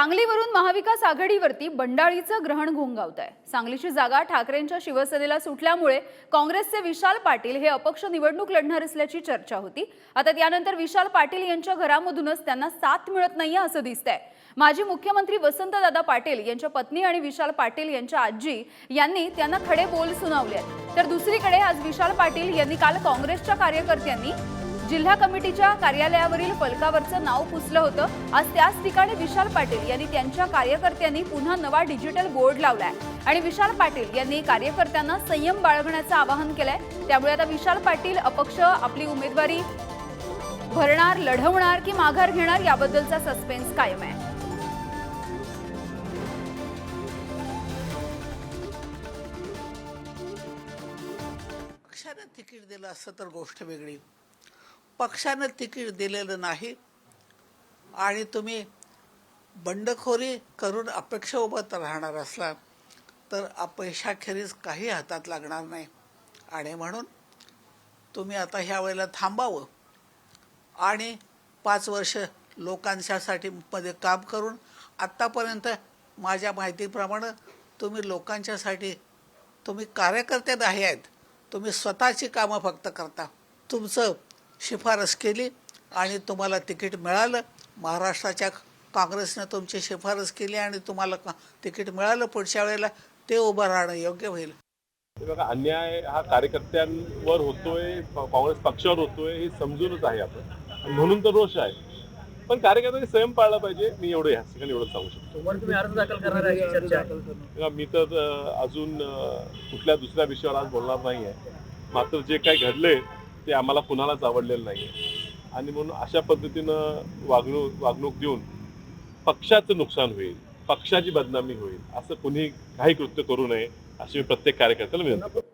सांगलीवरून महाविकास आघाडीवरती बंडाळीचं ग्रहण घोंगावत आहे सांगलीची जागा ठाकरेंच्या शिवसेनेला सुटल्यामुळे काँग्रेसचे विशाल पाटील हे अपक्ष निवडणूक लढणार असल्याची चर्चा होती. आता त्यानंतर विशाल पाटील यांच्या घरामधूनच त्यांना साथ मिळत नाहीये असं दिसतंय. माजी मुख्यमंत्री वसंतदादा पाटील यांच्या पत्नी आणि विशाल पाटील यांच्या आजी यांनी त्यांना खडे बोल सुनावले तर दुसरीकडे आज विशाल पाटील यांनी काल काँग्रेसच्या कार्यकर्त्यांनी जिल्हा कमिटीच्या कार्यालयावरील फलकावरचं नाव पुसलं होतं. आज त्याच ठिकाणी विशाल पाटील यांनी त्यांच्या कार्यकर्त्यांनी पुन्हा नवा डिजिटल बोर्ड लावलाय. आणि विशाल पाटील यांनी कार्यकर्त्यांना संयम बाळगण्याचं आवाहन केलंय. त्यामुळे आता विशाल पाटील अपक्ष आपली उमेदवारी भरणार लढवणार की माघार घेणार याबद्दलचा सस्पेन्स कायम आहे. पक्षानं तिकीट दिलं असतं तर गोष्ट वेगळी. पक्षानं तिकीट दिलेलं नाही. आणि तुम्ही बंडखोरी करून अपेक्षा उभत राहणार असला तर अपयशाखेरीज काही हातात लागणार नाही. आणि म्हणून तुम्ही आता ह्या वेळेला थांबावं. आणि पाच वर्ष लोकांच्यासाठी मध्ये काम करून आत्तापर्यंत माझ्या माहितीप्रमाणे तुम्ही लोकांच्यासाठी तुम्ही कार्यकर्ते नाही आहेत. तुम्ही स्वतःची कामं फक्त करता. तुमचं शिफारस केली आणि तुम्हाला तिकीट मिळालं. महाराष्ट्राच्या काँग्रेसनं तुमची शिफारस केली आणि तुम्हाला का- तिकीट मिळालं पुढच्या वेळेला ते उभं राहणं योग्य होईल. हे बघा अन्याय हा कार्यकर्त्यांवर होतोय काँग्रेस पक्षावर होतोय हे समजूनच आहे आपण. म्हणून तर रोष आहे. पण कार्यकर्त्यांनी संयम पाळला पाहिजे मी एवढं ह्या ठिकाणी एवढं सांगू शकतो. ही मी तर अजून कुठल्या दुसऱ्या विषयावर आज बोलणार नाही आहे मात्र जे काही घडले ते आम्हाला कुणालाच आवडलेलं नाही आहे आणि म्हणून अशा पद्धतीनं वागणूक वागणूक देऊन पक्षाचं नुकसान होईल पक्षाची बदनामी होईल असं कुणी काही कृत्य करू नये अशी मी प्रत्येक कार्यकर्त्याला विनंती करतो.